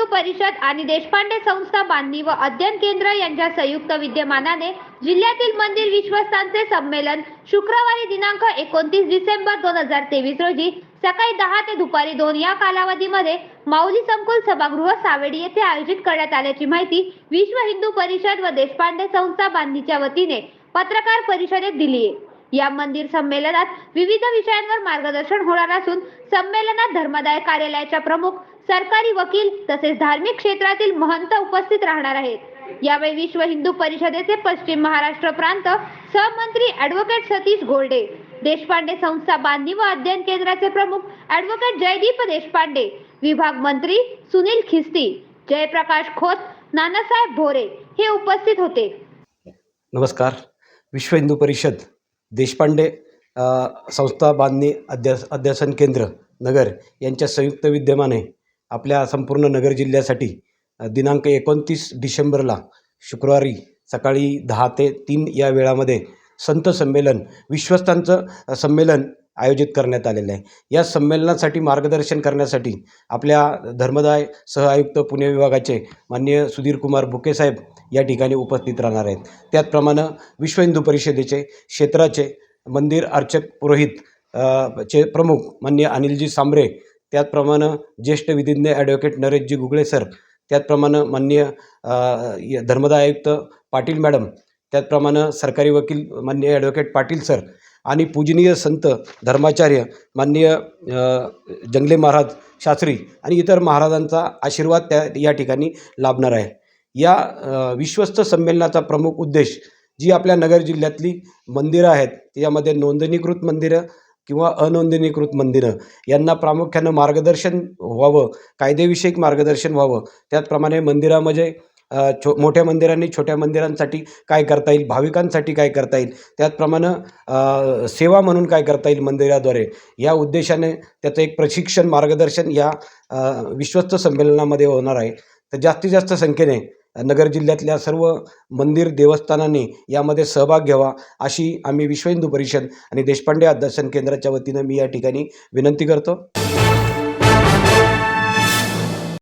हिंदू परिषद आणि देशपांडे संस्था बांधणी व अध्ययन केंद्र यांच्या संयुक्त विद्यमानाने जिल्ह्यातील मंदिर विश्वस्तांचे संमेलन शुक्रवारी दिनांक एकोणतीस डिसेंबर दोन हजार तेवीस रोजी सकाळी दहा ते दुपारी दोन या कालावधीमध्ये माऊली संकुल सभागृह सावेडी येथे आयोजित करण्यात आल्याची माहिती विश्व हिंदू परिषद व देशपांडे संस्था बांधणीच्या वतीने पत्रकार परिषदेत दिली आहे या मंदिर संमेलनात विविध विषयांवर मार्गदर्शन होणार असून संमेलनात धर्मदाय कार्यालयाच्या प्रमुख सरकारी वकील तसेच धार्मिक क्षेत्रातील महंत उपस्थित राहणार आहेत. यावेळी विश्व हिंदू परिषदेचे पश्चिम महाराष्ट्र प्रांत सहमंत्री ऍडव्होकेट सतीश गोल्डे देशपांडे संस्था बांधणी व अध्ययन केंद्राचे प्रमुख ऍडव्होकेट जयदीप देशपांडे विभाग मंत्री सुनील खिस्ती जयप्रकाश खोत नानासाहेब भोरे हे उपस्थित होते. नमस्कार. विश्व हिंदू परिषद देशपांडे संस्था बांधणी अध्यास अध्यासन केंद्र नगर यांच्या संयुक्त विद्यमाने आपल्या संपूर्ण नगर जिल्ह्यासाठी दिनांक एकोणतीस डिसेंबरला शुक्रवारी सकाळी दहा ते तीन या वेळामध्ये संत संमेलन विश्वस्तांचं संमेलन आयोजित करण्यात आलेलं आहे. या संमेलनासाठी मार्गदर्शन करण्यासाठी आपल्या धर्मदाय सहआयुक्त पुणे विभागाचे माननीय सुधीर कुमार बुकेसाहेब या ठिकाणी उपस्थित राहणार आहेत. त्याचप्रमाणे विश्व हिंदू परिषदेचे क्षेत्राचे मंदिर अर्चक पुरोहित चे प्रमुख मान्य अनिलजी सांबरे त्याचप्रमाणे ज्येष्ठ विधिज्ञ ॲडव्होकेट नरेशजी गुगळे सर त्याचप्रमाणे माननीय धर्मदाय आयुक्त पाटील मॅडम त्याचप्रमाणे सरकारी वकील मान्य ॲडव्होकेट पाटील सर आणि पूजनीय संत धर्माचार्य माननीय जंगले महाराज शास्त्री आणि इतर महाराजांचा आशीर्वाद त्या या ठिकाणी लाभणार आहे. या विश्वस्त संमेलनाचा प्रमुख उद्देश जी आपल्या नगर जिल्ह्यातली मंदिरं आहेत त्यामध्ये नोंदणीकृत मंदिरं किंवा अनोंदणीकृत मंदिरं यांना प्रामुख्यानं मार्गदर्शन व्हावं कायदेविषयक मार्गदर्शन व्हावं. त्याचप्रमाणे मंदिरामध्ये छो मोठ्या मंदिरांनी छोट्या मंदिरांसाठी काय करता येईल? भाविकांसाठी काय करता येईल? त्याचप्रमाणं सेवा म्हणून काय करता येईल मंदिराद्वारे? या उद्देशाने त्याचं एक प्रशिक्षण मार्गदर्शन या विश्वस्त संमेलनामध्ये होणार आहे. तर जास्तीत जास्त संख्येने नगर जिल्ह्यातल्या सर्व मंदिर देवस्थानांनी यामध्ये सहभाग घ्यावा अशी आम्ही विश्व हिंदू परिषद आणि देशपांडे अध्यासन केंद्राच्या वतीनं मी या ठिकाणी विनंती करतो.